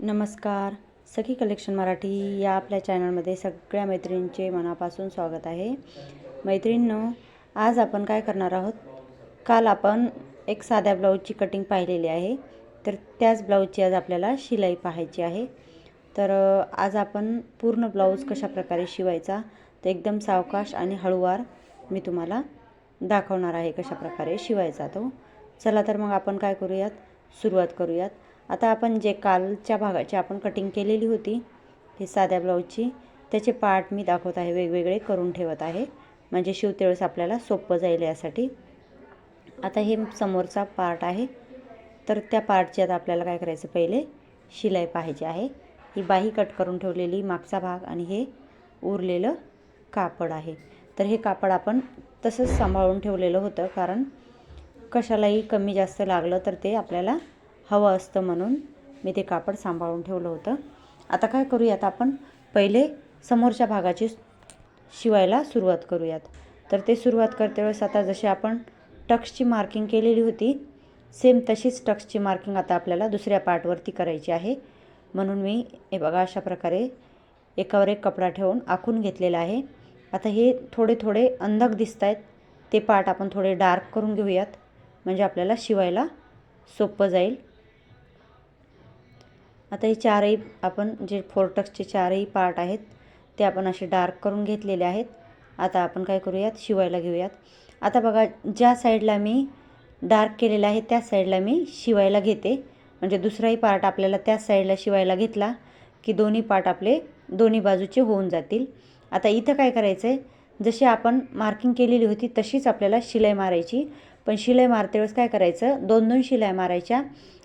नमस्कार. सखी कलेक्शन मराठी या आपल्या चॅनलमध्ये सगळ्या मैत्रिणींचे मनापासून स्वागत आहे. मैत्रिणींनो आज आपण काय करणार आहोत? काल आपण एक साध्या ब्लाऊजची कटिंग पाहिलेली आहे. तर त्याच ब्लाऊजची आज आपल्याला शिलाई पाहायची आहे. तर आज आपण पूर्ण ब्लाऊज कशा प्रकारे शिवायचा तर एकदम सावकाश आणि हळूवार मी तुम्हाला दाखवणार आहे कशा प्रकारे शिवायचा तो. चला तर मग आपण काय करूयात? सुरुवात करूयात. आता आपण जे कालच्या भागाची आपण कटिंग केलेली होती हे साध्या ब्लाऊजची त्याचे पार्ट मी दाखवत आहे वेगवेगळे करून ठेवत आहे. म्हणजे शिवते वेळेस आपल्याला सोपं जाईल यासाठी. आता हे समोरचा पार्ट आहे. तर त्या पार्टची आता आपल्याला काय करायचं पहिले शिलाई पाहिजे आहे. ही बाही कट करून ठेवलेली मागचा भाग आणि हे उरलेलं कापड आहे. तर हे कापड आपण तसंच सांभाळून ठेवलेलं होतं कारण कशालाही कमी जास्त लागलं तर ते आपल्याला हवं असतं म्हणून मी ते कापड सांभाळून ठेवलं होतं. आता काय करूयात आपण? पहिले समोरच्या भागाची शिवायला सुरुवात करूयात. तर ते सुरुवात करते वेळेस आता जशी आपण टक्सची मार्किंग केलेली होती सेम तशीच टक्सची मार्किंग आता आपल्याला दुसऱ्या पार्टवरती करायची आहे. म्हणून मी हे बघा अशा प्रकारे एकावर एक कपडा ठेवून आखून घेतलेला आहे. आता हे थोडे थोडे अंधक दिसत आहेत ते पार्ट आपण थोडे डार्क करून घेऊयात. म्हणजे आपल्याला शिवायला सोपं जाईल. आता हे चारही आपण जे फोरटक्सचे चारही पार्ट आहेत ते आपण असे डार्क करून घेतलेले आहेत. आता आपण काय करूयात? शिवायला घेऊयात. आता बघा ज्या साईडला मी डार्क केलेलं आहे त्या साईडला मी शिवायला घेते. म्हणजे दुसराही पार्ट आपल्याला त्याच साईडला शिवायला घेतला की दोन्ही पार्ट आपले दोन्ही बाजूचे होऊन जातील. आता इथं काय करायचं आहे जशी आपण मार्किंग केलेली होती तशीच आपल्याला शिलाई मारायची. पण शिलाई मारते वेळेस काय करायचं? दोन दोन शिलाई मारायच्या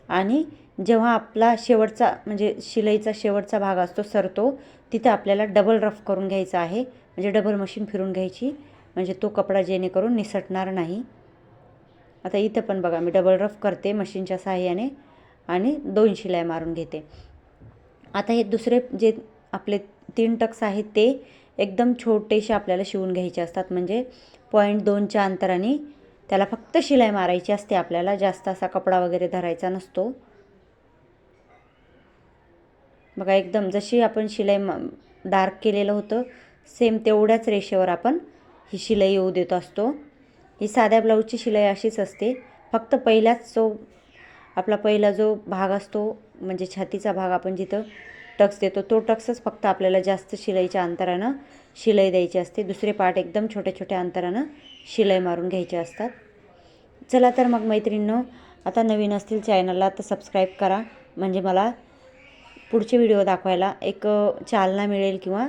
आणि जेव्हा आपला शेवटचा म्हणजे शिलाईचा शेवटचा भाग असतो सरतो तिथे आपल्याला डबल रफ करून घ्यायचा आहे. म्हणजे डबल मशीन फिरून घ्यायची. म्हणजे तो कपडा जेणेकरून निसटणार नाही. आता इथं पण बघा मी डबल रफ करते मशीनच्या सहाय्याने आणि दोन शिलाई मारून घेते. आता हे दुसरे जे आपले तीन टक्स आहेत ते एकदम छोटेसे आपल्याला शिवून घ्यायचे असतात. म्हणजे पॉईंट दोनच्या अंतराने त्याला फक्त शिलाई मारायची असते. आपल्याला जास्त असा कपडा वगैरे धरायचा नसतो. बघा एकदम जशी आपण शिलाई डार्क केलेलं होतं सेम तेवढ्याच रेषेवर आपण ही शिलाई येऊ देत असतो. ही साध्या ब्लाऊजची शिलाई अशीच असते. फक्त पहिल्याच जो आपला पहिला जो भाग असतो म्हणजे छातीचा भाग आपण जिथं टक्स देतो तो टक्सच फक्त आपल्याला जास्त शिलाईच्या अंतरानं शिलाई द्यायची असते. दुसरे पार्ट एकदम छोट्या छोट्या अंतरानं शिलाई मारून घ्यायचे असतात. चला तर मग मैत्रिणींनो आता नवीन असतील चॅनलला तर सबस्क्राईब करा. म्हणजे मला पुढचे व्हिडिओ दाखवायला एक चालना मिळेल किंवा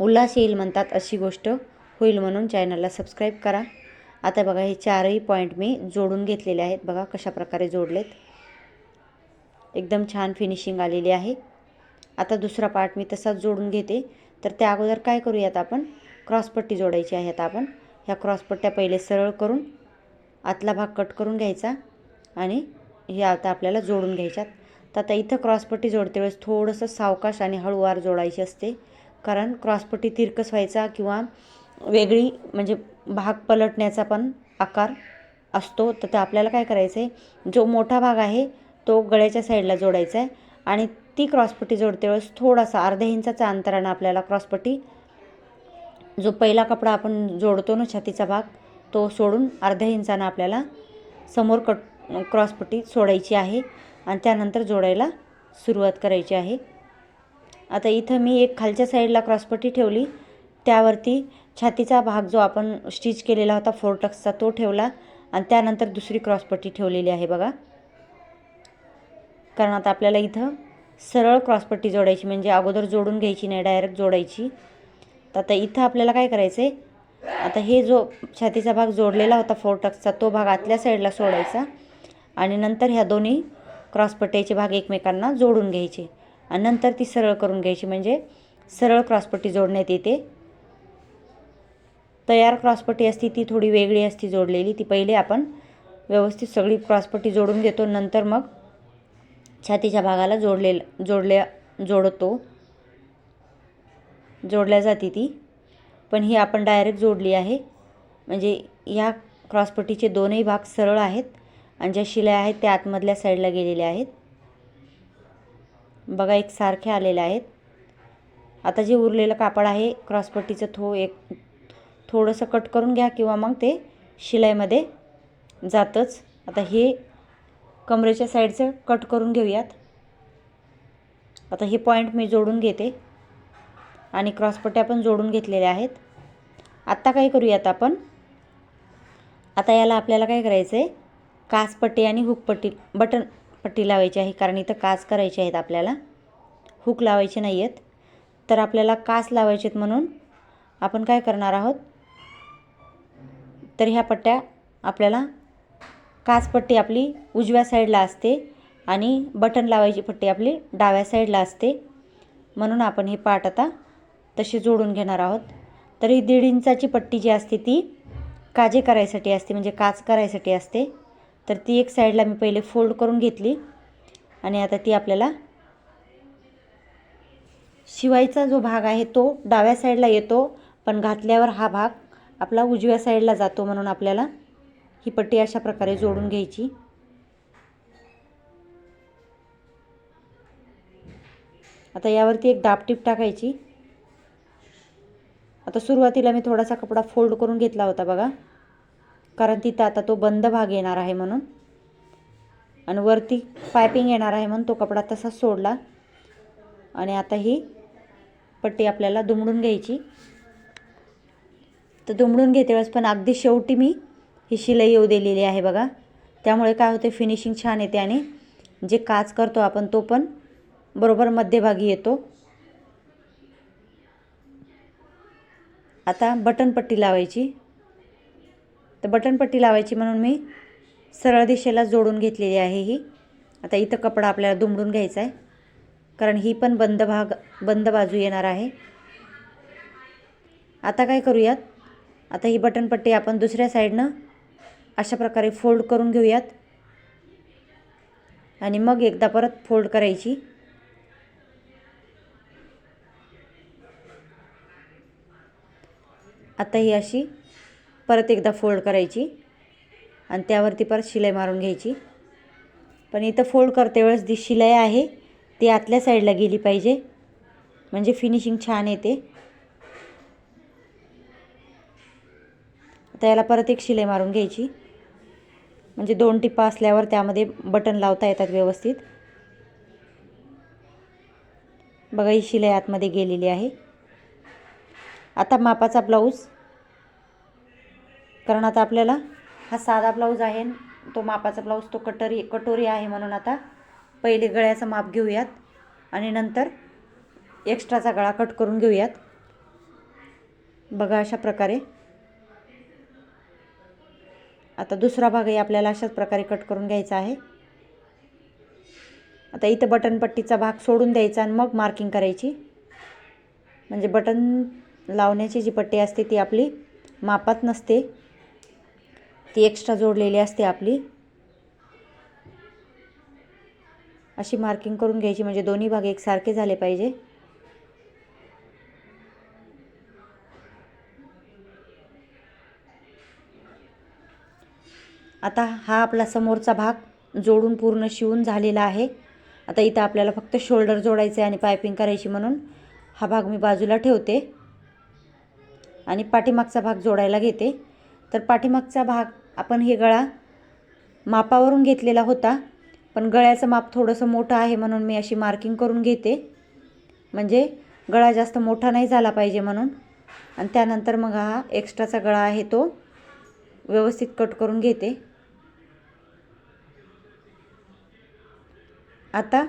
उल्हास येईल म्हणतात अशी गोष्ट होईल म्हणून चॅनलला सबस्क्राईब करा. आता बघा हे चारही पॉईंट मी जोडून घेतलेले आहेत. बघा कशा प्रकारे जोडलेत. एकदम छान फिनिशिंग आलेली आहे. आता दुसरा पार्ट मी तसाच जोडून घेते. तर त्या अगोदर काय करूयात आपण? क्रॉसपट्टी जोडायची आहे आता आपण. ह्या क्रॉसपट्ट्या पहिले सरळ करून आतला भाग कट करून घ्यायचा आणि हे आता आपल्याला जोडून घ्यायच्यात. तर आता इथं क्रॉसपट्टी जोडते वेळेस थोडंसं सावकाश आणि हळूवार जोडायची असते. कारण क्रॉसपट्टी तिरकस व्हायचा किंवा वेगळी म्हणजे भाग पलटण्याचा पण आकार असतो. तर ते आपल्याला काय करायचं आहे जो मोठा भाग आहे तो गळ्याच्या साईडला जोडायचा आहे आणि ती क्रॉसपट्टी जोडते वेळेस थोडासा अर्ध्या इंचाचा अंतरानं आपल्याला क्रॉसपट्टी जो पहिला कपडा आपण जोडतो ना छातीचा भाग तो सोडून अर्ध्या इंचानं आपल्याला समोर कट क्रॉसपट्टी सोडायची आहे. आणि त्यानंतर जोडायला सुरुवात करायची आहे. आता इथं मी एक खालच्या साईडला क्रॉसपट्टी ठेवली. त्यावरती छातीचा भाग जो आपण स्टिच केलेला होता फोर टक्सचा तो ठेवला आणि त्यानंतर दुसरी क्रॉसपट्टी ठेवलेली आहे बघा. कारण आता आपल्याला इथं सरळ क्रॉसपट्टी जोडायची म्हणजे अगोदर जोडून घ्यायची नाही डायरेक्ट जोडायची. तर आता इथं आपल्याला काय करायचं आहे आता हे जो छातीचा भाग जोडलेला होता फोर टक्सचा तो भाग आतल्या साईडला सोडायचा आणि नंतर ह्या दोन्ही क्रॉसपट्ट्याचे भाग एकमेकांना जोडून घ्यायचे. आणि नंतर ती सरळ करून घ्यायची. म्हणजे सरळ क्रॉसपट्टी जोडण्यात येते. तयार क्रॉसपट्टी असती ती थोडी वेगळी असती जोडलेली. ती पहिले आपण व्यवस्थित सगळी क्रॉसपट्टी जोडून घेतो. नंतर मग छातीच्या भागाला जोडले जोडल्या जोडतो. जोडल्या जाते ती. पण ही आपण डायरेक्ट जोडली आहे. म्हणजे या क्रॉसपट्टीचे दोनही भाग सरळ आहेत. आणि ज्या शिल्या आहेत त्या आतमधल्या साईडला गेलेल्या आहेत. बघा एक सारखे आलेले आहेत. आता जे उरलेलं कापड आहे क्रॉसपट्टीचं थो एक थोडंसं कट करून घ्या किंवा मग ते शिलाईमध्ये जातंच. आता हे कमरेच्या साईडचं कट करून घेऊयात. आता हे पॉईंट मी जोडून घेते. आणि क्रॉसपट्ट्या पण जोडून घेतलेल्या आहेत. आत्ता काय करूयात आपण? आता याला आपल्याला काय करायचं आहे काचपट्टी आणि हुकपट्टी बटन पट्टी लावायची आहे कारण इथं काच करायचे आहेत आपल्याला. हुक लावायचे नाही आहेत. तर आपल्याला काच लावायचे आहेत म्हणून आपण काय करणार आहोत? तर ह्या पट्ट्या आपल्याला काचपट्टी आपली उजव्या साईडला असते आणि बटन लावायची पट्टी आपली डाव्या साईडला असते. म्हणून आपण हे पाट आता तशी जोडून घेणार आहोत. तर ही दीड इंचाची पट्टी जी असते ती काजे करायसाठी असते म्हणजे काच करायसाठी असते. तर ती एक साईडला मी पहिले फोल्ड करून घेतली आणि आता ती आपल्याला शिवायचा जो भाग आहे तो डाव्या साईडला येतो पण घातल्यावर हा भाग आपला उजव्या साईडला जातो म्हणून आपल्याला ही पट्टी अशा प्रकारे जोडून घ्यायची. आता यावरती एक दापटीप टाकायची. आता सुरुवातीला मी थोडासा कपडा फोल्ड करून घेतला होता बघा. कारण तिथं आता तो बंद भाग येणार आहे म्हणून. आणि वरती पायपिंग येणार आहे म्हणून तो कपडा तसाच सोडला. आणि आता ही पट्टी आपल्याला दुमडून घ्यायची. तर दुमडून घेते वेळेस पण अगदी शेवटी मी ही शिलाई येऊ दिलेली आहे बघा. त्यामुळे काय होते फिनिशिंग छान येते आणि जे काच करतो आपण तो पण बरोबर मध्यभागी येतो. आता बटनपट्टी लावायची. तर बटनपट्टी लावायची म्हणून मी सरळ दिशेला जोडून घेतलेली आहे ही. आता इथं कपडा आपल्याला दुमडून घ्यायचा आहे. कारण ही पण बंद भाग बंद बाजू येणार आहे. आता काय करूयात? आता ही बटनपट्टी आपण दुसऱ्या साईडनं अशा प्रकारे फोल्ड करून घेऊयात. आणि मग एकदा परत फोल्ड करायची. आता ही अशी परत एकदा फोल्ड करायची आणि त्यावरती परत शिलाई मारून घ्यायची. पण इथं फोल्ड करते वेळेस जी शिलाई आहे ती आतल्या साईडला गेली पाहिजे. म्हणजे फिनिशिंग छान येते. आता याला परत एक शिलाई मारून घ्यायची. म्हणजे दोन टिप्पा असल्यावर त्यामध्ये बटन लावता येतात व्यवस्थित. बघा ही शिलाई आतमध्ये गेलेली आहे. आता मापाचा ब्लाऊज कारण आता आपल्याला हा साधा ब्लाऊज आहे तो मापाचा ब्लाऊज तो कटोरी कटोरी आहे म्हणून आता पहिले गळ्याचं माप घेऊयात आणि नंतर एक्स्ट्राचा गळा कट करून घेऊयात. बघा अशा प्रकारे. आता दुसरा भागही आपल्याला अशाच प्रकारे कट करून घ्यायचा आहे. आता इथं बटनपट्टीचा भाग सोडून द्यायचा आणि मग मार्किंग करायची. म्हणजे बटन लावण्याची जी पट्टी असते ती आपली मापात नसते. ती एक्स्ट्रा जोडलेली असते आपली. अशी मार्किंग करून घ्यायची म्हणजे दोन्ही भाग एकसारखे झाले पाहिजे. आता हा आपला समोरचा भाग जोडून पूर्ण शिवून झालेला आहे. आता इथं आपल्याला फक्त शोल्डर जोडायचे आणि पायपिंग करायची म्हणून हा भाग मी बाजूला ठेवते. आणि पाठीमागचा भाग जोडायला घेते. तर पाठीमागचा भाग आपण हे गळा मापावरून घेतलेला होता पण गळ्याचं माप थोडंसं मोठं आहे म्हणून मी अशी मार्किंग करून घेते. म्हणजे गळा जास्त मोठा नाही झाला पाहिजे म्हणून. आणि त्यानंतर मग हा एक्स्ट्राचा गळा आहे तो व्यवस्थित कट करून घेते. आता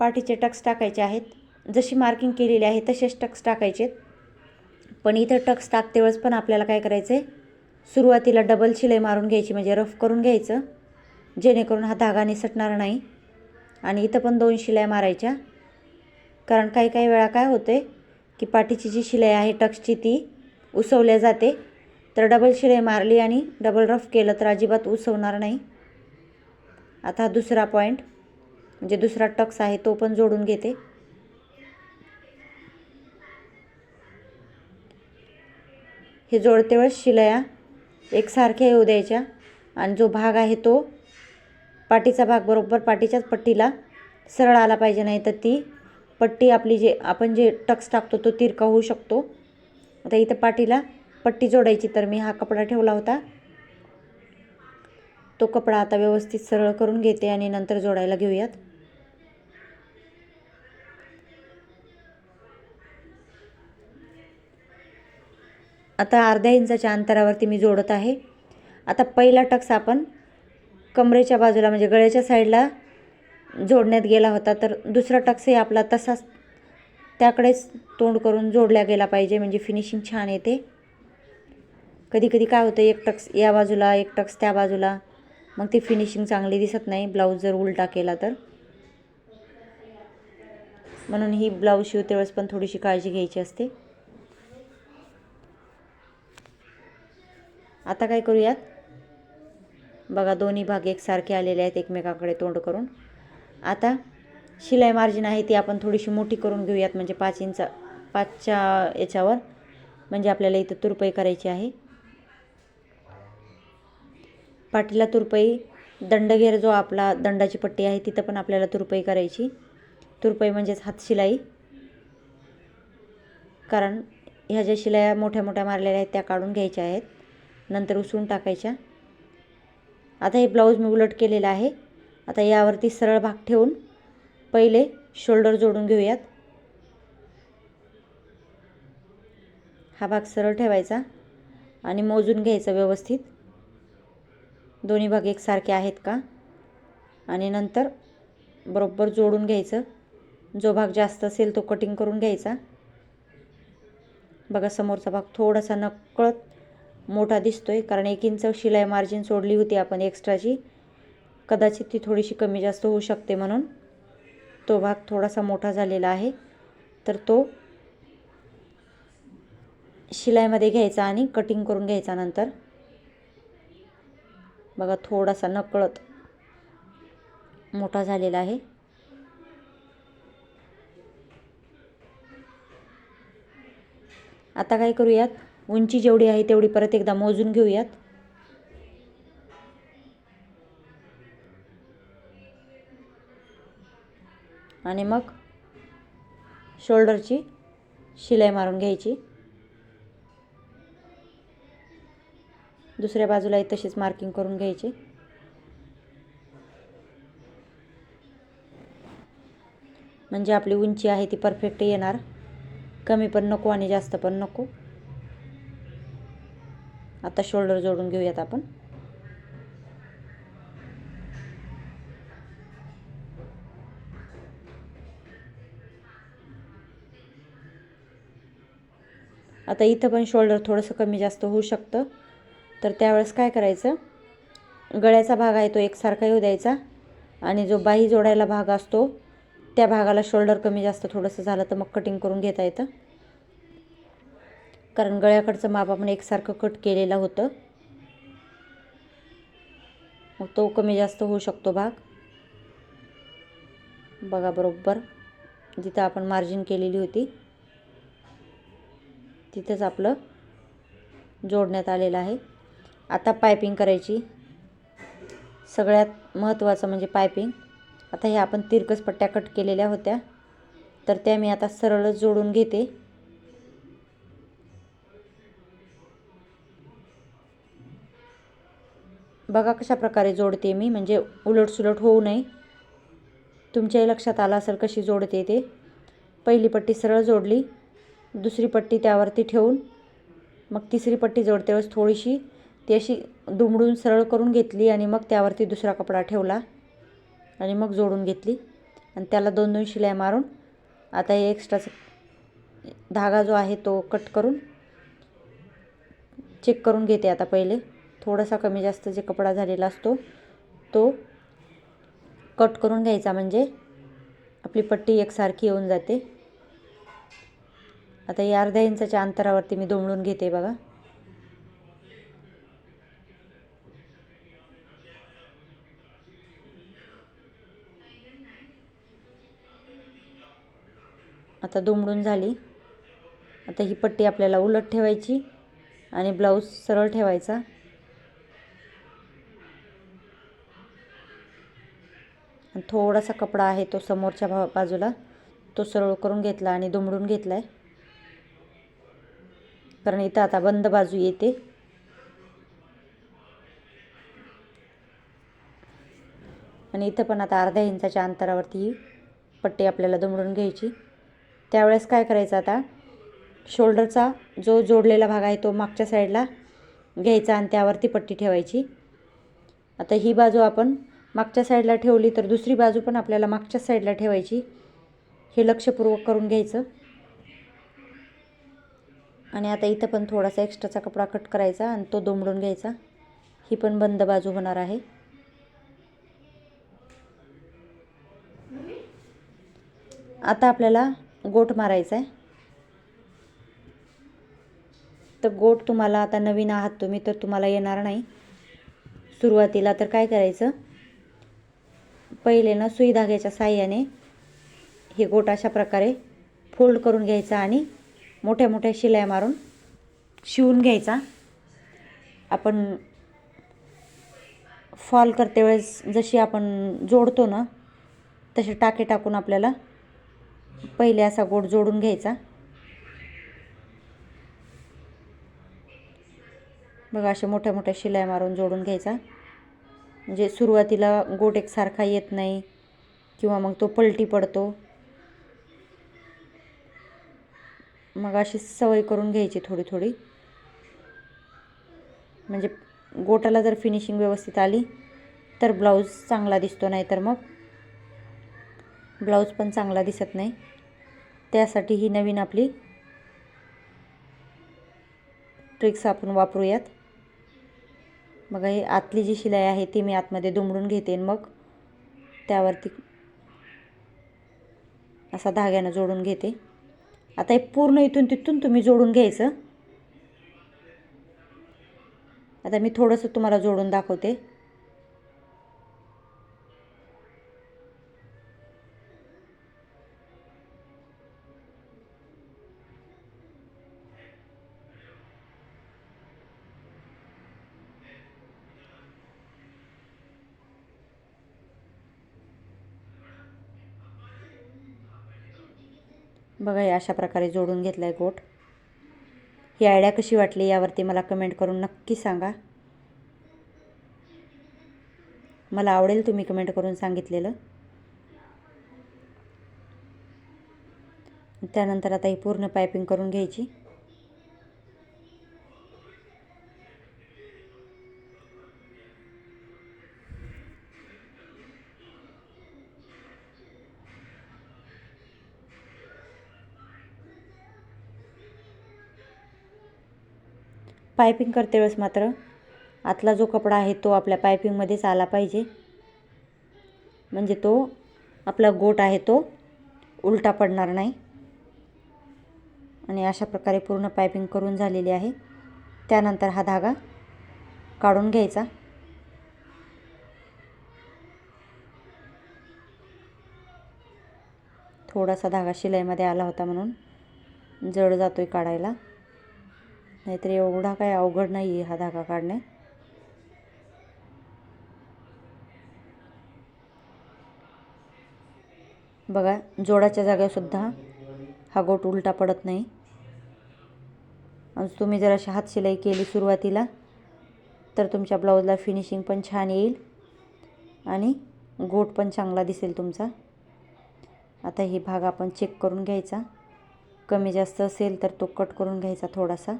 पाठीचे टक्स टाकायचे आहेत. जशी मार्किंग केलेली आहे तसेच टक्स टाकायचे पण इथं टक्स टाकते वेळेस पण आपल्याला काय करायचं आहे सुरुवातीला डबल शिलाई मारून घ्यायची म्हणजे रफ करून घ्यायचं. जेणेकरून हा धागा निसटणार नाही. आणि इथं पण दोन शिलाई मारायच्या. कारण काही काही वेळा काय होते की पाठीची जी शिलाई आहे टक्सची ती उसवल्या जाते. तर डबल शिलाई मारली आणि डबल रफ केलं तर अजिबात उसवणार नाही. आता हा दुसरा पॉईंट म्हणजे दुसरा टक्स आहे तो पण जोडून घेते. हे जोडते वेळेस शिलाया. एकसारख्या येऊ द्यायच्या. आणि जो भाग आहे तो पाठीचा भाग बरोबर पाठीच्याच पट्टीला सरळ आला पाहिजे नाही तर ती पट्टी आपली जे आपण जे टक्स टाकतो तो तिरका होऊ शकतो. आता इथं पाठीला पट्टी जोडायची तर मी हा कपडा ठेवला होता. तो कपडा आता व्यवस्थित सरळ करून घेते आणि नंतर जोडायला घेऊयात. आता अर्ध्या इंचाच्या अंतरावरती मी जोडत आहे. आता पहिला टक्स आपण कमरेच्या बाजूला म्हणजे गळ्याच्या साईडला जोडण्यात गेला होता तर दुसरा टक्सही आपला तसाच त्याकडेच तोंड करून जोडला गेला पाहिजे म्हणजे फिनिशिंग छान येते. कधी कधी काय होतं एक टक्स या बाजूला एक टक्स त्या बाजूला मग ती फिनिशिंग चांगली दिसत नाही ब्लाऊज जर उलटा केला तर. म्हणून ही ब्लाऊज शिवते वेळेस पण थोडीशी काळजी घ्यायची असते. आता काय करूयात? बघा दोन्ही भाग एकसारखे आलेले आहेत एकमेकाकडे तोंड करून. आता शिलाई मार्जिन आहे ती आपण थोडीशी मोठी करून घेऊयात म्हणजे पाच इंच पाचच्या याच्यावर. म्हणजे आपल्याला इथं तुरपई करायची आहे. पाठीला तुरपई दंडघेर जो आपला दंडाची पट्टी आहे तिथं पण आपल्याला तुरपई करायची. तुरपई म्हणजेच हातशिलाई कारण ह्या ज्या शिलाया मोठ्या मोठ्या मारलेल्या आहेत त्या काढून घ्यायच्या आहेत. नंतर उसळून टाकायच्या. आता हे ब्लाऊज मी उलट केलेलं आहे. आता यावरती सरळ भाग ठेवून पहिले शोल्डर जोडून घेऊयात. हा भाग सरळ ठेवायचा आणि मोजून घ्यायचा व्यवस्थित. दोन्ही भाग एकसारखे आहेत का? आणि नंतर बरोबर जोडून घ्यायचं. जो भाग जास्त असेल तो कटिंग करून घ्यायचा. बघा समोरचा भाग थोडासा नकळत मोठा दिसतो आहे कारण एक इंच शिलाई मार्जिन सोडली होती आपण एक्स्ट्राची कदाचित ती थोडीशी कमी जास्त होऊ शकते म्हणून. तो भाग थोडासा मोठा झालेला आहे. तर तो शिलाईमध्ये घ्यायचा आणि कटिंग करून घ्यायचा नंतर. बघा थोडासा नकळत मोठा झालेला आहे. आता काय करूयात? उंची जेवढी आहे तेवढी परत एकदा मोजून घेऊयात. आणि मग शोल्डरची शिलाई मारून घ्यायची. दुसऱ्या बाजूलाही तशीच मार्किंग करून घ्यायची. म्हणजे आपली उंची आहे ती परफेक्ट येणार. कमी पण नको आणि जास्त पण नको. आता शोल्डर जोडून घेऊयात आपण. आता इथं पण शोल्डर थोडंसं कमी जास्त होऊ शकतं. तर त्यावेळेस काय करायचं? गळ्याचा भाग आहे तो एकसारखा येऊ द्यायचा आणि जो बाही जोडायला भाग असतो त्या भागाला शोल्डर कमी जास्त थोडंसं झालं तर मग कटिंग करून घेता येतं. कारण गळ्याकडचं माप आपण एकसारखं कट केलेलं होतं. मग तो कमी जास्त होऊ शकतो भाग. बघा बरोबर. जिथं आपण मार्जिन केलेली होती तिथंच आपलं जोडण्यात आलेलं आहे. आता पायपिंग करायची. सगळ्यात महत्त्वाचं म्हणजे पायपिंग आता हे आपण तिरकस पट्ट्या कट केलेल्या होत्या. तर त्या मी आता सरळच जोडून घेते. बघा कशा प्रकारे जोडते मी म्हणजे उलटसुलट होऊ नये. तुमच्याही लक्षात आलं असेल कशी जोडते ते. पहिली पट्टी सरळ जोडली दुसरी पट्टी त्यावरती ठेवून मग तिसरी पट्टी जोडते वेळेस थोडीशी ती अशी दुमडून सरळ करून घेतली आणि मग त्यावरती दुसरा कपडा ठेवला आणि मग जोडून घेतली. आणि त्याला दोन दोन शिलाई मारून आता हे एक्स्ट्राचा धागा जो आहे तो कट करून चेक करून घेते आता पहिले. थोडासा कमी जास्त जे कपडा झालेला असतो तो कट करून घ्यायचा. म्हणजे आपली पट्टी एकसारखी येऊन जाते. आता या अर्ध्या इंचाच्या अंतरावरती मी दोमळून घेते बघा. आता दुमडून झाली. आता ही पट्टी आपल्याला उलट ठेवायची आणि ब्लाऊज सरळ ठेवायचा. थोडासा कपडा आहे तो समोरच्या भा बाजूला. तो सरळ करून घेतला आणि दुमडून घेतला आहे कारण इथं आता बंद बाजू येते. आणि इथं पण आता अर्ध्या इंचाच्या अंतरावरती ही पट्टी आपल्याला दुमडून घ्यायची. त्यावेळेस काय करायचं आता? शोल्डरचा जो जोडलेला भाग आहे तो मागच्या साईडला घ्यायचा आणि त्यावरती पट्टी ठेवायची. आता ही बाजू आपण मागच्या साईडला ठेवली तर दुसरी बाजू पण आपल्याला मागच्या साईडला ठेवायची. हे लक्षपूर्वक करून घ्यायचं. आणि आता इथं पण थोडासा एक्स्ट्राचा कपडा कट करायचा आणि तो दोंबडून घ्यायचा. ही पण बंद बाजू होणार आहे. आता आपल्याला गोट मारायचा आहे. तर गोट तुम्हाला आता नवीन आहात तुम्ही तर तुम्हाला येणार नाही. सुरुवातीला तर काय करायचं? पहिले ना सुई धाग्याच्या साह्याने हे गोट अशा प्रकारे फोल्ड करून घ्यायचा आणि मोठ्या मोठ्या शिलाई मारून शिवून घ्यायचा. आपण फॉल करते वेळेस जशी आपण जोडतो ना तसे टाके टाकून आपल्याला पहिले असा गोट जोडून घ्यायचा. बघा असे मोठ्या मोठ्या शिलाई मारून जोडून घ्यायचा. म्हणजे सुरुवातीला गोट एकसारखा येत नाही किंवा मग तो पलटी पडतो. मग अशी सवय करून घ्यायची थोडी थोडी म्हणजे गोटाला जर फिनिशिंग व्यवस्थित आली तर ब्लाऊज चांगला दिसतो नाही तर मग ब्लाऊज पण चांगला दिसत नाही. त्यासाठी ही नवीन आपली ट्रिक्स आपण वापरूयात. बघा ही आतली जी शिलाई आहे ती मी आतमध्ये दुमडून घेते मग त्यावरती असा धाग्यानं जोडून घेते. आता हे पूर्ण इथून तिथून तुम्ही जोडून घ्यायचं. आता मी थोडंसं तुम्हाला जोडून दाखवते. बघा हे अशा प्रकारे जोडून घेतलं आहे गोट. ही आयडिया कशी वाटली यावरती मला कमेंट करून नक्की सांगा. मला आवडेल तुम्ही कमेंट करून सांगितलेलं. त्यानंतर आता ही पूर्ण पायपिंग करून घ्यायची. पायपिंग करते वेळेस मात्र. आतला जो कपडा आहे तो आपल्या पायपिंगमध्येच आला पाहिजे. म्हणजे तो आपला गोट आहे तो उलटा पडणार नाही. आणि अशा प्रकारे पूर्ण पायपिंग करून झालेली आहे. त्यानंतर हा धागा काढून घ्यायचा. थोडासा धागा शिलाईमध्ये आला होता म्हणून जड जातोय काढायला. नाहीतर एवढा काय अवघड नाही आहे हा धागा काढणे. बघा जोडाच्या जागेसुद्धा हा गोट उलटा पडत नाही. आणि तुम्ही जर अशी हात शिलाई केली सुरुवातीला तर तुमच्या ब्लाऊजला फिनिशिंग पण छान येईल आणि गोट पण चांगला दिसेल तुमचा. आता हे भाग आपण चेक करून घ्यायचा. कमी जास्त असेल तर तो कट करून घ्यायचा थोडासा.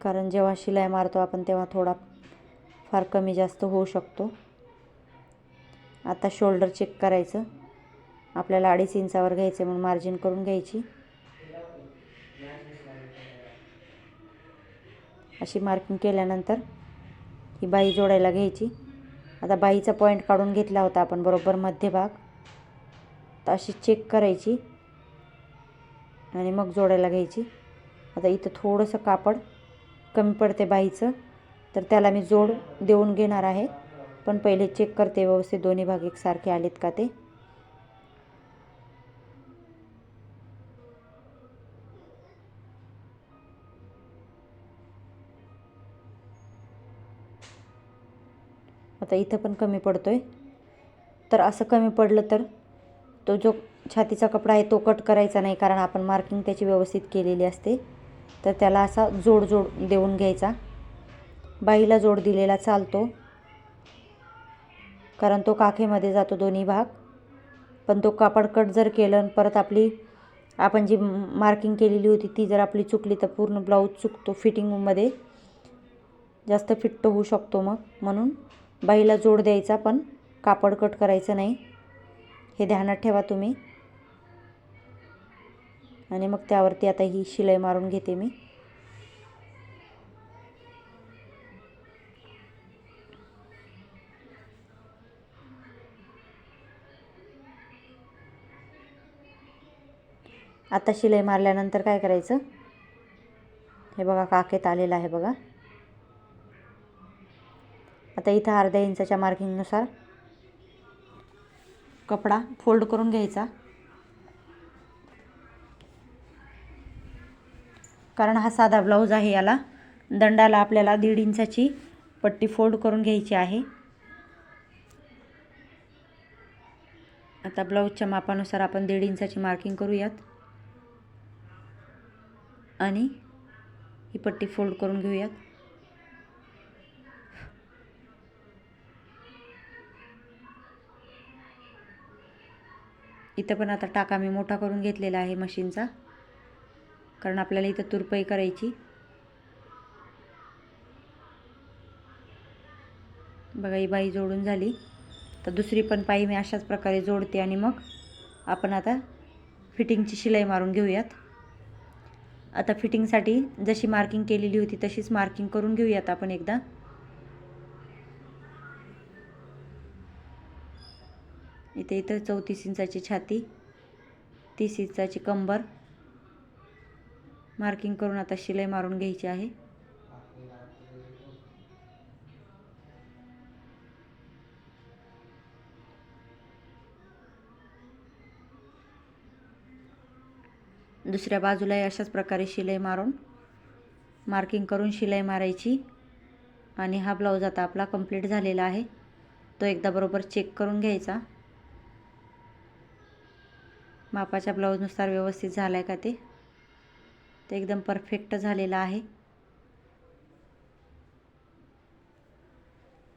कारण जेव्हा शिलाई मारतो आपण तेव्हा थोडा फार कमी जास्त होऊ शकतो. आता शोल्डर चेक करायचं. आपल्याला अडीच इंचावर घ्यायचं म्हणून मार्जिन करून घ्यायची. अशी मार्किंग केल्यानंतर ही बाई जोडायला घ्यायची. आता बाईचा पॉईंट काढून घेतला होता आपण बरोबर मध्यभाग तर अशी चेक करायची आणि मग जोडायला घ्यायची. आता इथं थोडंसं कापड कमी पडते बाईचं तर त्याला मी जोड देऊन घेणार आहे. पण पहिले चेक करते व्यवस्थित दोन्ही भाग एकसारखे आलेत का ते? आता इथं पण कमी पडतोय. तर असं कमी पडलं तर तो जो छातीचा कपडा आहे तो कट करायचा नाही कारण आपण मार्किंग त्याची व्यवस्थित केलेली असते. तर त्याला असा जोड जोड देऊन घ्यायचा. बाईला जोड दिलेला चालतो. कारण तो काखेमध्ये जातो दोन्ही भाग. पण तो कापड कट जर केलं परत आपली आपण जी मार्किंग केलेली होती ती जर आपली चुकली तर पूर्ण ब्लाऊज चुकतो फिटिंगमध्ये जास्त फिट्ट होऊ शकतो मग. म्हणून बाईला जोड द्यायचा पण कापड कट करायचं नाही. हे ध्यानात ठेवा तुम्ही. आणि मग त्यावरती आता ही शिलाई मारून घेते मी. आता शिलाई मारल्यानंतर काय करायचं? हे बघा काकेत आलेलं आहे बघा. आता इथं अर्ध्या इंचाच्या मार्किंगनुसार कपडा फोल्ड करून घ्यायचा. कारण हा साधा ब्लाऊज आहे याला. दंडाला आपल्याला दीड इंचाची पट्टी फोल्ड करून घ्यायची आहे. आता ब्लाऊजच्या मापानुसार आपण दीड इंचाची मार्किंग करूयात. आणि ही पट्टी फोल्ड करून घेऊयात. इथं पण आता टाका मी मोठा करून घेतलेला आहे मशीनचा. कारण आपल्याला इथं तुरपई करायची. बघा ही बाई जोडून झाली. तर दुसरी पण पाई मी अशाच प्रकारे जोडते आणि मग आपण आता फिटिंगची शिलाई मारून घेऊयात. आता फिटिंगसाठी जशी मार्किंग केलेली होती तशीच मार्किंग करून घेऊयात आपण एकदा. इथे इथं चौतीस इंचाची छाती तीस इंचाची कंबर मार्किंग करून आता शिलाई मारून घ्यायची आहे. दुसऱ्या बाजूलाही अशाच प्रकारे शिलाई मारून मार्किंग करून शिलाई मारायची. आणि हा ब्लाऊज आता आपला कंप्लीट झालेला आहे. तो एकदा बरोबर चेक करून घ्यायचा. मापाच्या ब्लाऊजनुसार व्यवस्थित झाला आहे का ते? ते एकदम परफेक्ट झालेला आहे.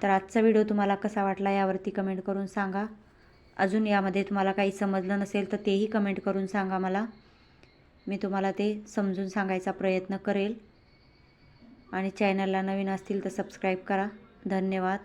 तर आजचा व्हिडिओ तुम्हाला कसा वाटला यावरती कमेंट करून सांगा. अजून यामध्ये तुम्हाला काही समजलं नसेल तर तेही कमेंट करून सांगा मला. मी तुम्हाला ते समजून सांगायचा प्रयत्न करेल. आणि चॅनलला नवीन असतील तर सबस्क्राईब करा. धन्यवाद.